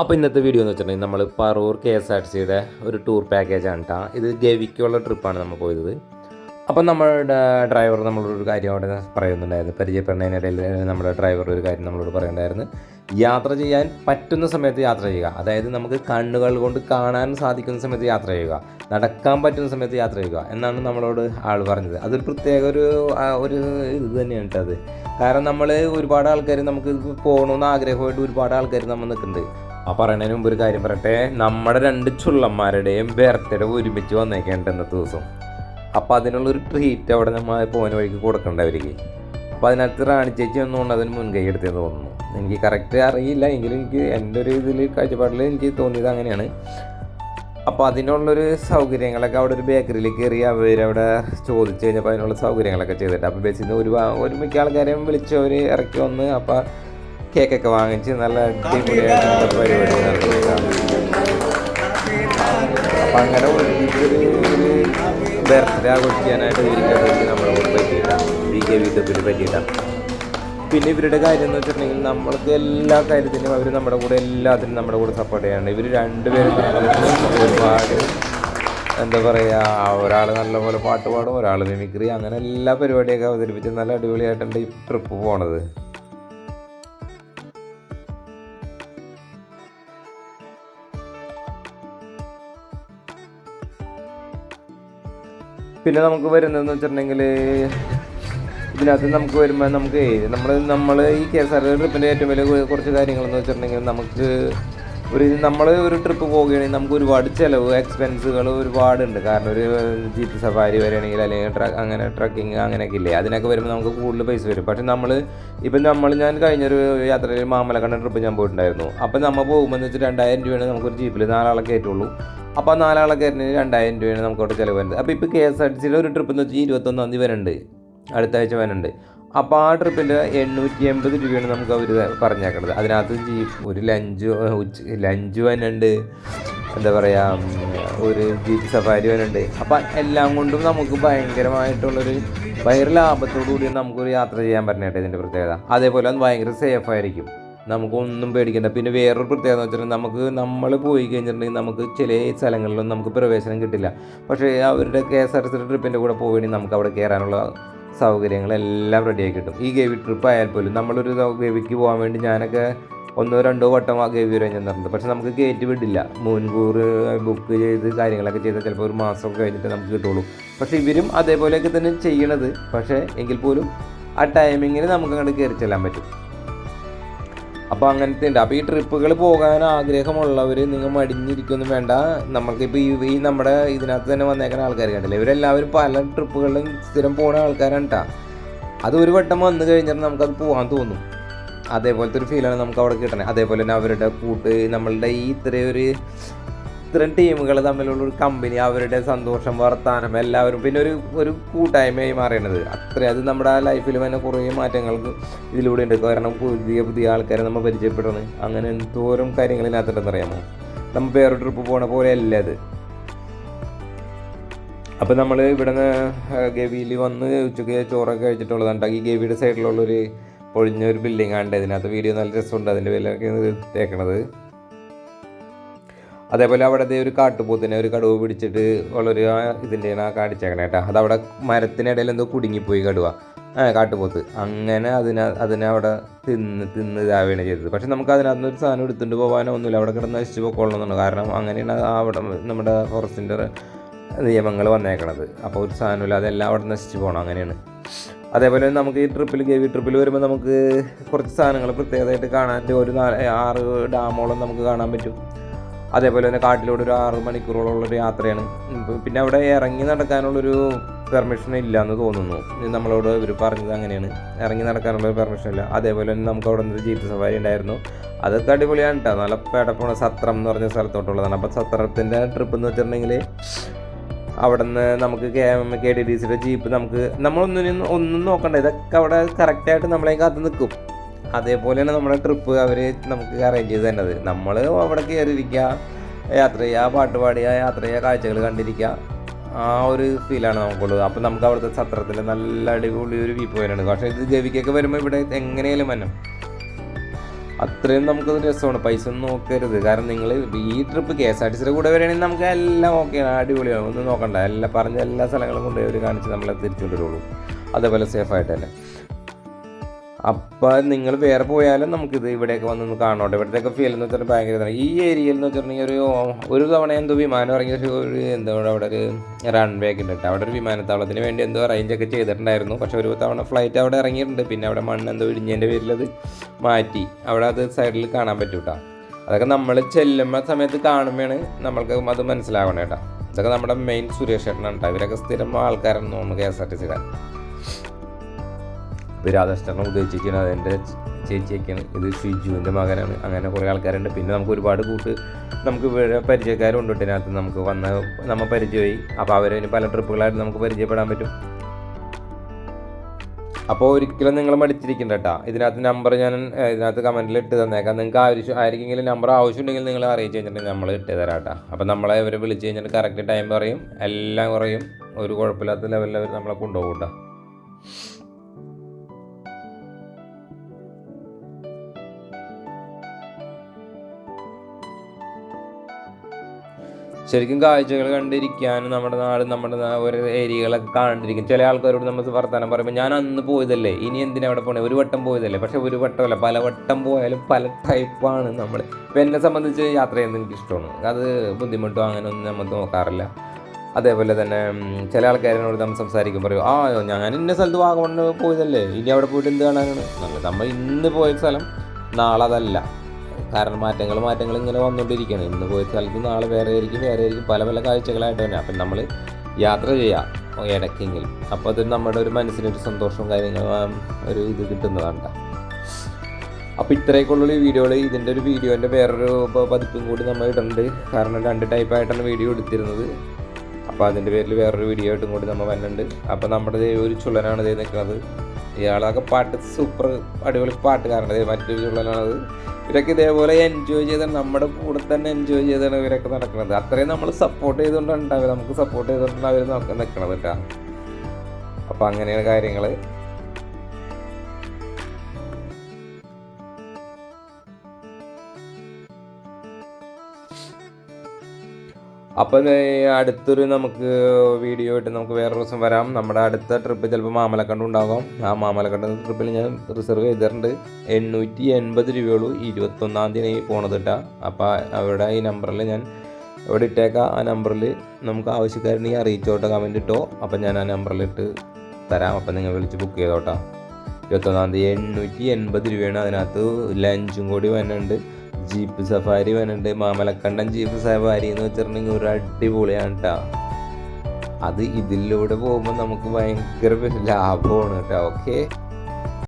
അപ്പോൾ ഇന്നത്തെ വീഡിയോ എന്ന് വെച്ചിട്ടുണ്ടെങ്കിൽ നമ്മൾ പറൂർ കെ എസ് ആർ സിയുടെ ഒരു ടൂർ പാക്കേജാണ് കേട്ടോ ഇത് ഗവിക്കുള്ള ട്രിപ്പാണ് നമ്മൾ പോയത്. അപ്പം നമ്മളുടെ ഡ്രൈവർ നമ്മളോട് ഒരു കാര്യം അവിടെ പറയുന്നുണ്ടായിരുന്നു. പരിചയപ്പെടുന്നതിനിടയിൽ നമ്മുടെ ഡ്രൈവർ ഒരു കാര്യം നമ്മളോട് പറയുന്നുണ്ടായിരുന്നു. യാത്ര ചെയ്യാൻ പറ്റുന്ന സമയത്ത് യാത്ര ചെയ്യുക. അതായത് നമുക്ക് കണ്ണുകൾ കൊണ്ട് കാണാൻ സാധിക്കുന്ന സമയത്ത് യാത്ര ചെയ്യുക. നടക്കാൻ പറ്റുന്ന സമയത്ത് യാത്ര ചെയ്യുക എന്നാണ് നമ്മളോട് ആൾ പറഞ്ഞത്. അതൊരു പ്രത്യേക ഒരു ഒരു ഇത് തന്നെയാണ് കേട്ടത് കാരണം നമ്മൾ ഒരുപാട് ആൾക്കാർ നമുക്ക് പോകണമെന്ന് ആഗ്രഹമായിട്ട് ഒരുപാട് ആൾക്കാർ നമ്മൾ നിൽക്കുന്നുണ്ട്. ആ പറയണതിന് മുമ്പ് ഒരു കാര്യം പറയട്ടെ. നമ്മുടെ രണ്ട് ചുള്ളന്മാരുടെയും ബർത്ത്ഡേ ഒരുമിച്ച് വന്നേക്കേണ്ട ഇന്നത്തെ ദിവസം. അപ്പോൾ അതിനുള്ളൊരു ട്രീറ്റ് അവിടെ നമ്മൾ പോകുന്ന വഴിക്ക് കൊടുക്കേണ്ട അവർക്ക് അപ്പോൾ അതിനകത്ത് റാണി ചേച്ചി ഒന്നുകൊണ്ട് അതിന് മുൻകൈ എടുത്തെന്ന് തോന്നുന്നു. എനിക്ക് കറക്റ്റ് അറിയില്ല. എങ്കിലും എനിക്ക് എന്റെ ഒരു ഇതിൽ കാഴ്ചപ്പാടിൽ എനിക്ക് തോന്നിയത് അങ്ങനെയാണ്. അപ്പോൾ അതിനുള്ളൊരു സൗകര്യങ്ങളൊക്കെ അവിടെ ഒരു ബേക്കറിയിൽ കയറി അവരവിടെ ചോദിച്ചു കഴിഞ്ഞപ്പോൾ അതിനുള്ള സൗകര്യങ്ങളൊക്കെ ചെയ്തിട്ട്. അപ്പോൾ ബസ്സിൽ നിന്ന് ഒരു ഒരു മിക്ക ആൾക്കാരെയും വിളിച്ചവർ ഇറക്കി വന്ന് അപ്പോൾ കേക്കൊക്കെ വാങ്ങിച്ച് നല്ല അടിപൊളിയായിട്ട് പരിപാടി അപ്പം അങ്ങനെ ബർത്ത്ഡേ ആഘോഷിക്കാനായിട്ട് ഇവർക്ക് നമ്മളെ കൂടെ പറ്റിയിട്ടാണ് കെ പറ്റിയിട്ടാണ് പിന്നെ ഇവരുടെ കാര്യം എന്ന് വെച്ചിട്ടുണ്ടെങ്കിൽ നമ്മൾക്ക് എല്ലാ കാര്യത്തിനും അവർ നമ്മുടെ കൂടെ എല്ലാത്തിനും നമ്മുടെ കൂടെ സപ്പോർട്ട് ചെയ്യാറുണ്ട്. ഇവർ രണ്ടുപേരും ഒരുപാട് എന്താ പറയുക ഒരാൾ നല്ലപോലെ പാട്ട് പാടും ഒരാൾ മിമിക്രി അങ്ങനെ എല്ലാ പരിപാടിയൊക്കെ അവതരിപ്പിച്ച് നല്ല അടിപൊളിയായിട്ടുണ്ട് ഈ ട്രിപ്പ് പോണത്. പിന്നെ നമുക്ക് വരുന്നതെന്ന് വെച്ചിട്ടുണ്ടെങ്കിൽ ഇതിനകത്ത് നമുക്ക് വരുമ്പോൾ നമുക്ക് നമ്മൾ നമ്മൾ ഈ കെ എസ് ആർ ട്രിപ്പിന്റെ ഏറ്റവും വലിയ കുറച്ച് കാര്യങ്ങളെന്ന് വെച്ചിട്ടുണ്ടെങ്കിൽ നമുക്ക് ഒരു നമ്മൾ ഒരു ട്രിപ്പ് പോവുകയാണെങ്കിൽ നമുക്ക് ഒരുപാട് ചിലവ് എക്സ്പെൻസുകൾ ഒരുപാടുണ്ട്. കാരണം ഒരു ജീപ്പ് സഫാരി വരികയാണെങ്കിൽ അല്ലെങ്കിൽ ട്രക്ക് അങ്ങനെ ട്രക്കിങ് അങ്ങനെയൊക്കെ ഇല്ലേ അതിനൊക്കെ വരുമ്പോൾ നമുക്ക് കൂടുതൽ പൈസ വരും. പക്ഷെ നമ്മൾ ഇപ്പം നമ്മൾ ഞാൻ കഴിഞ്ഞൊരു യാത്രയിൽ മാമലക്കണ്ണ ട്രിപ്പ് ഞാൻ പോയിട്ടുണ്ടായിരുന്നു. അപ്പം നമ്മൾ പോകുമ്പോൾ എന്ന് വെച്ചാൽ രണ്ടായിരം രൂപയാണ് നമുക്കൊരു ജീപ്പിൽ നാലാളെ കയറ്റുള്ളൂ അപ്പോൾ ആ നാലാളെ കയറ്റുന്നതിന് രണ്ടായിരം രൂപയാണ് നമുക്ക് അവിടെ ചിലവ് വരുന്നത്. അപ്പോൾ ഇപ്പോൾ കെ എസ് ആർ ടി സിയിൽ ഒരു ട്രിപ്പ് എന്ന് വെച്ചാൽ ഇരുപത്തൊന്നാം തീയതി വരുന്നുണ്ട് അടുത്ത ആഴ്ച വരുന്നുണ്ട് അപ്പോൾ ആ ട്രിപ്പിൽ എണ്ണൂറ്റി എൺപത് രൂപയാണ് നമുക്ക് അവർ പറഞ്ഞേക്കുന്നത് അതിനകത്ത് ജീപ്പ് ഒരു ലഞ്ച് ഉച്ച ലഞ്ച് വരുന്നുണ്ട് എന്താ പറയുക ഒരു ജീപ്പ് സഫാരി വരുന്നുണ്ട് അപ്പം എല്ലാം കൊണ്ടും നമുക്ക് ഭയങ്കരമായിട്ടുള്ളൊരു ഭയങ്കര ലാഭത്തോടു കൂടി നമുക്കൊരു യാത്ര ചെയ്യാൻ പറ്റണേട്ടെ ഇതിന്റെ പ്രത്യേകത. അതേപോലെ അത് ഭയങ്കര സേഫ് ആയിരിക്കും. നമുക്കൊന്നും പേടിക്കണ്ട. പിന്നെ വേറൊരു പ്രത്യേകത എന്ന് വെച്ചിട്ടുണ്ടെങ്കിൽ നമുക്ക് നമ്മൾ പോയി കഴിഞ്ഞിട്ടുണ്ടെങ്കിൽ നമുക്ക് ചില സ്ഥലങ്ങളിലൊന്നും നമുക്ക് പ്രവേശനം കിട്ടില്ല. പക്ഷേ അവരുടെ കെ എസ് ആർ സി ട്രിപ്പിന്റെ കൂടെ പോവുകയാണെങ്കിൽ നമുക്ക് അവിടെ കയറാനുള്ള സൗകര്യങ്ങളെല്ലാം റെഡിയായി കിട്ടും. ഈ ഗവി ട്രിപ്പ് ആയാൽ പോലും നമ്മളൊരു ഗവിക്ക് പോകാൻ വേണ്ടി ഞാനൊക്കെ ഒന്നോ രണ്ടോ വട്ടം ആ ഗവി വരെ ചെന്നിട്ടുണ്ട്. പക്ഷെ നമുക്ക് കയറ്റി വിടില്ല. മുൻകൂർ ബുക്ക് ചെയ്ത് കാര്യങ്ങളൊക്കെ ചെയ്താൽ ചിലപ്പോൾ ഒരു മാസമൊക്കെ കഴിഞ്ഞിട്ട് നമുക്ക് കിട്ടുള്ളൂ. പക്ഷേ ഇവരും അതേപോലെയൊക്കെ തന്നെ ചെയ്യണത്. പക്ഷേ എങ്കിൽ പോലും ആ ടൈമിങ്ങിന് നമുക്ക് അങ്ങോട്ട് കയറി ചെല്ലാൻ പറ്റും. അപ്പോൾ അങ്ങനത്തെ ഉണ്ട്. അപ്പോൾ ഈ ട്രിപ്പുകൾ പോകാൻ ആഗ്രഹമുള്ളവർ നിങ്ങൾ മടിഞ്ഞിരിക്കൊന്നും വേണ്ട. നമുക്കിപ്പോൾ ഈ ഈ നമ്മുടെ ഇതിനകത്ത് തന്നെ വന്നേക്കുന്ന ആൾക്കാർ കണ്ടില്ലേ? ഇവരെല്ലാവരും പല ട്രിപ്പുകളിലും സ്ഥിരം പോണ ആൾക്കാരാണ് കേട്ടോ അത് ഒരു വട്ടം വന്നു കഴിഞ്ഞാൽ നമുക്കത് പോകാൻ തോന്നും. അതേപോലത്തെ ഒരു ഫീലാണ് നമുക്ക് അവിടെ കിട്ടണേ. അതേപോലെ തന്നെ അവരുടെ കൂട്ട് നമ്മളുടെ ഈ ഇത്രയും ഇത്രയും ടീമുകൾ തമ്മിലുള്ള ഒരു കമ്പനി അവരുടെ സന്തോഷം വർത്താനം എല്ലാവരും പിന്നെ ഒരു ഒരു കൂട്ടായ്മയായി മാറിയണത് അത്ര അത് നമ്മുടെ ലൈഫിൽ തന്നെ കുറേ മാറ്റങ്ങൾക്ക് ഇതിലൂടെ ഉണ്ട്. കാരണം പുതിയ പുതിയ ആൾക്കാരെ നമ്മൾ പരിചയപ്പെടുന്നത്. അങ്ങനെ എന്തോരം കാര്യങ്ങൾ ഇതിനകത്തുണ്ടെന്ന് അറിയാമോ? നമ്മൾ വേറെ ട്രിപ്പ് പോണ പോലെ അല്ല അത്. അപ്പോൾ നമ്മൾ ഇവിടെ നിന്ന് ഗവിയിൽ വന്ന് ഉച്ചയ്ക്ക് ചോറൊക്കെ കഴിച്ചിട്ടുള്ളതാണ്. ഈ ഗവിയുടെ സൈഡിലുള്ളൊരു പൊളിഞ്ഞ ഒരു ബിൽഡിംഗ് ആണ് ഇതിനകത്ത്. വീഡിയോ നല്ല രസമുണ്ട്. അതിന്റെ പേരിലൊക്കെ തേക്കണത്. അതേപോലെ അവിടെ ഒരു കാട്ടുപോത്തിനെ ഒരു കടുവ പിടിച്ചിട്ട് ഉള്ളൊരു ആ ഇതിന്റെയാണ് ആ കാണിച്ചേക്കണേ കേട്ടോ. അതവിടെ മരത്തിനിടയിൽ എന്തോ കുടുങ്ങിപ്പോയി കടുവ. കാട്ടുപോത്ത്. അങ്ങനെ അതിനെ അതിനെ അവിടെ തിന്ന് തിന്ന് ഇതാവുകയാണ് ചെയ്തത്. പക്ഷെ നമുക്ക് അതിനകത്ത് ഒരു സാധനം എടുത്തുകൊണ്ട് പോകാനോ ഒന്നുമില്ല. അവിടെ കിടന്ന് നശിച്ചു പോയിക്കൊള്ളണമെന്നുണ്ട് കാരണം അങ്ങനെയാണ് അവിടെ നമ്മുടെ ഫോറസ്റ്റിന്റെ നിയമങ്ങൾ വന്നേക്കണത്. അപ്പോൾ ഒരു സാധനമില്ല. അതെല്ലാം അവിടെ നശിച്ചു പോകണം അങ്ങനെയാണ്. അതേപോലെ നമുക്ക് ഈ ട്രിപ്പിൽ ഗവി ട്രിപ്പിൽ വരുമ്പോൾ നമുക്ക് കുറച്ച് സാധനങ്ങൾ പ്രത്യേകമായിട്ട് കാണാൻ ഒരു നാല് ആറ് ഡാമോളം നമുക്ക് കാണാൻ പറ്റും. അതേപോലെ തന്നെ കാട്ടിലൂടെ ഒരു ആറ് മണിക്കൂറോളമുള്ളൊരു യാത്രയാണ്. പിന്നെ അവിടെ ഇറങ്ങി നടക്കാനുള്ളൊരു പെർമിഷൻ ഇല്ല എന്ന് തോന്നുന്നു നമ്മളോട് ഇവർ പറഞ്ഞത് അങ്ങനെയാണ്. ഇറങ്ങി നടക്കാനുള്ള പെർമിഷൻ ഇല്ല. അതേപോലെ തന്നെ നമുക്ക് അവിടെ നിന്ന് ജീപ്പ് സവാരി ഉണ്ടായിരുന്നു. അതൊക്കെ അടിപൊളിയാണ് കേട്ടോ നല്ല പേടപ്പോണ സത്രം എന്ന് പറഞ്ഞ സ്ഥലത്തോട്ടുള്ളതാണ്. അപ്പോൾ സത്രത്തിന്റെ ട്രിപ്പ് എന്ന് വെച്ചിട്ടുണ്ടെങ്കിൽ അവിടെ നിന്ന് നമുക്ക് കെ കെ ഡി ഡി സിയുടെ ജീപ്പ് നമുക്ക് നമ്മളൊന്നിനും ഒന്നും നോക്കണ്ട. ഇതൊക്കെ അവിടെ കറക്റ്റായിട്ട് നമ്മളെ കാത്ത് നിൽക്കും അതേപോലെയാണ് നമ്മുടെ ട്രിപ്പ് അവർ നമുക്ക് അറേഞ്ച് ചെയ്ത് തന്നത് നമ്മൾ അവിടെ കയറിയിരിക്കുക യാത്ര ചെയ്യുക പാട്ട് പാടുക യാത്ര ചെയ്യുക കാഴ്ചകൾ കണ്ടിരിക്കുക. ആ ഒരു ഫീലാണ് നമുക്കുള്ളത്. അപ്പം നമുക്ക് അവിടുത്തെ സത്രത്തിൽ നല്ല അടിപൊളി ഒരു വ്യൂ പോയിന്റ് പക്ഷേ ഇത് ഗവിക്കൊക്കെ വരുമ്പോൾ ഇവിടെ എങ്ങനെയാലും മനം അത്രയും നമുക്കത് രസമാണ്. പൈസ ഒന്നും നോക്കരുത്. കാരണം നിങ്ങൾ ഈ trip K S R T സിയുടെ കൂടെ വരികയാണെങ്കിൽ നമുക്ക് എല്ലാം ഓക്കെയാണ് അടിപൊളിയാണ്. ഒന്നും നോക്കണ്ട. എല്ലാം പറഞ്ഞ എല്ലാ സ്ഥലങ്ങളും കൊണ്ടുപോയി അവർ കാണിച്ച് നമ്മളെ തിരിച്ചു കൊണ്ടുവരുള്ളൂ അതേപോലെ സേഫായിട്ട് തന്നെ. അപ്പം നിങ്ങൾ വേറെ പോയാലും നമുക്കിത് ഇവിടെയൊക്കെ വന്നൊന്ന് കാണോട്ടെ ഇവിടത്തെയൊക്കെ ഫീൽ എന്ന് വെച്ചാൽ ഭയങ്കര ഇതാണ്. ഈ ഏരിയയിൽ എന്ന് വെച്ചിട്ടുണ്ടെങ്കിൽ ഒരു ഒരു തവണ എന്തോ വിമാനം ഇറങ്ങിയ ഒരു എന്തോ അവിടെ ഒരു റൺവേ ഒക്കെ ഉണ്ട് അവിടെ ഒരു വിമാനത്താവളത്തിന് വേണ്ടി എന്തോ അറേഞ്ച് ഒക്കെ ചെയ്തിട്ടുണ്ടായിരുന്നു. പക്ഷെ ഒരു തവണ ഫ്ലൈറ്റ് അവിടെ ഇറങ്ങിയിട്ടുണ്ട്. പിന്നെ അവിടെ മണ്ണ് എന്തോ ഇടിഞ്ഞതിന്റെ പേരിൽ അത് മാറ്റി. അവിടെ അത് സൈഡിൽ കാണാൻ പറ്റും കേട്ടോ അതൊക്കെ നമ്മൾ ചെല്ലുമ്പോൾ സമയത്ത് കാണുമ്പോഴാണ് നമ്മൾക്ക് അത് മനസ്സിലാവണം കേട്ടോ ഇതൊക്കെ നമ്മുടെ മെയിൻ സുരേഷ് ചേട്ടനാണ് ഇവരൊക്കെ സ്ഥിരം ആൾക്കാരെന്ന് തോന്നുന്നു കെ എസ് ആർ ടി സിയുടെ. ഇത് രാധാകൃഷ്ണനെ ഉദ്ദേശിച്ചിരിക്കുന്നത് അതെന്റെ ചേച്ചിയൊക്കെയാണ്. ഇത് ഷിജുവിന്റെ മകനാണ്. അങ്ങനെ കുറേ ആൾക്കാരുണ്ട്. പിന്നെ നമുക്ക് ഒരുപാട് കൂട്ട് നമുക്ക് പരിചയക്കാരുണ്ട് ഇതിനകത്ത്. നമുക്ക് വന്ന നമ്മൾ പരിചയമായി. അപ്പോൾ അവരിന് പല ട്രിപ്പുകളായിട്ട് നമുക്ക് പരിചയപ്പെടാൻ പറ്റും. അപ്പോൾ ഒരിക്കലും നിങ്ങൾ മടിച്ചിരിക്കണ്ട കേട്ടോ. ഇതിനകത്ത് നമ്പർ ഞാൻ ഇതിനകത്ത് കമന്റിൽ ഇട്ട് തന്നേക്കാം. നിങ്ങൾക്ക് ആവശ്യം ആർക്കെങ്കിലും നമ്പർ ആവശ്യമുണ്ടെങ്കിൽ നിങ്ങൾ അറിയിച്ച് കഴിഞ്ഞിട്ടുണ്ടെങ്കിൽ നമ്മൾ ഇട്ട് തരാം കേട്ടോ. അപ്പോൾ നമ്മളെ ഇവരെ വിളിച്ച് കഴിഞ്ഞിട്ട് കറക്റ്റ് ടൈം പറയും. എല്ലാം കുറയും. ഒരു കുഴപ്പമില്ലാത്ത ലെവലിൽ അവർ നമ്മളെ കൊണ്ടുപോകും കേട്ടോ. ശരിക്കും കാഴ്ചകൾ കണ്ടിരിക്കാനും നമ്മുടെ നാട് നമ്മുടെ ഓരോ ഏരിയകളൊക്കെ കാണണ്ടിരിക്കും. ചില ആൾക്കാരോട് നമ്മൾ വർത്തമാനം പറയുമ്പോൾ ഞാൻ അന്ന് പോയതല്ലേ ഇനി എന്തിനാ അവിടെ പോണേ? ഒരു വട്ടം പോയതല്ലേ പക്ഷെ ഒരു വട്ടമല്ല പല വട്ടം പോയാലും പല ടൈപ്പാണ് നമ്മൾ ഇപ്പം എന്നെ സംബന്ധിച്ച് യാത്ര ചെയ്യുന്നത് എനിക്ക് ഇഷ്ടമാണ്. അത് ബുദ്ധിമുട്ടോ അങ്ങനെ ഒന്നും നമ്മൾ നോക്കാറില്ല. അതേപോലെ തന്നെ ചില ആൾക്കാരോട് നമ്മൾ സംസാരിക്കും പറയും ആ ഞാൻ ഇന്ന സ്ഥലത്ത് വാഗമണ് പോയതല്ലേ ഇനി അവിടെ പോയിട്ട് എന്ത് കാണാനാണ്? നമ്മൾ ഇന്ന് പോയ സ്ഥലം നാളെ അതല്ല. കാരണം മാറ്റങ്ങൾ മാറ്റങ്ങൾ ഇങ്ങനെ വന്നുകൊണ്ടിരിക്കുകയാണ്. ഇന്ന് പോയ സ്ഥലത്ത് നാളെ വേറെ ആയിരിക്കും വേറെ ആയിരിക്കും. പല പല കാഴ്ചകളായിട്ട് തന്നെ. അപ്പം നമ്മൾ യാത്ര ചെയ്യാം ഇടയ്ക്കെങ്കിലും. അപ്പോൾ അത് നമ്മുടെ ഒരു മനസ്സിനൊരു സന്തോഷവും കാര്യങ്ങളും ഒരു ഇത് കിട്ടുന്നതാണ് ട്ടോ. അപ്പോൾ ഇത്രയൊക്കെയുള്ള വീഡിയോകൾ ഇതിന്റെ ഒരു വീഡിയോന്റെ വേറൊരു പതിപ്പും കൂടി നമ്മൾ ഇടുന്നുണ്ട് കാരണം രണ്ട് ടൈപ്പായിട്ടാണ് വീഡിയോ എടുത്തിരുന്നത്. അപ്പോൾ അതിന്റെ പേരിൽ വേറൊരു വീഡിയോ ആയിട്ടും കൂടി നമ്മൾ വരുന്നുണ്ട് അപ്പോൾ നമ്മുടെ ഒരു ചുള്ളനാണ് ഇതേ നിൽക്കുന്നത്. ഇയാളൊക്കെ പാട്ട് സൂപ്പർ അടിപൊളി പാട്ടുകാരാണ് മറ്റു ചുള്ളനാണത് ഇവരൊക്കെ ഇതേപോലെ എൻജോയ് ചെയ്ത നമ്മുടെ കൂടെ തന്നെ എൻജോയ് ചെയ്താണ് ഇവരൊക്കെ നടക്കുന്നത്. അത്രയും നമ്മൾ സപ്പോർട്ട് ചെയ്തുകൊണ്ടാണ് ഉണ്ടാവുക നമുക്ക് സപ്പോർട്ട് ചെയ്തുകൊണ്ടാണ് അവർ നിൽക്കണത് കേട്ടോ അപ്പോൾ അങ്ങനെയാണ് കാര്യങ്ങൾ അപ്പം അടുത്തൊരു നമുക്ക് വീഡിയോ ആയിട്ട് നമുക്ക് വേറെ ദിവസം വരാം. നമ്മുടെ അടുത്ത ട്രിപ്പ് ചിലപ്പോൾ മാമലക്കണ്ടം ഉണ്ടാകും ആ മാമലക്കണ്ട ട്രിപ്പിൽ ഞാൻ റിസർവ് ചെയ്തിട്ടുണ്ട്. എണ്ണൂറ്റി എൺപത് രൂപയുള്ളൂ ഇരുപത്തൊന്നാം തീയതി പോണത് കേട്ടാ അപ്പോൾ അവിടെ ഈ നമ്പറിൽ ഞാൻ ഇവിടെ ഇട്ടേക്കാം. ആ നമ്പറിൽ നമുക്ക് ആവശ്യക്കാരുണ്ടെങ്കിൽ അറിയിച്ചോട്ടോ കമന്റ് ഇട്ടോ. അപ്പം ഞാൻ ആ നമ്പറിലിട്ട് തരാം. അപ്പം നിങ്ങൾ വിളിച്ച് ബുക്ക് ചെയ്തോട്ടോ. ഇരുപത്തൊന്നാം തീയതി എണ്ണൂറ്റി എൺപത് രൂപയാണ് അതിനകത്ത്. ലഞ്ചും കൂടി വരുന്നുണ്ട് ജീപ്പ് സഫാരി വരുന്നുണ്ട് മാമലക്കണ്ടൻ ജീപ്പ് സഫാരി എന്ന് വെച്ചിട്ടുണ്ടെങ്കിൽ ഒരു അടിപൊളിയാണ് കേട്ടോ അത് ഇതിലൂടെ പോകുമ്പോൾ നമുക്ക് ഭയങ്കര ലാഭമാണ് കേട്ടോ ഓക്കെ?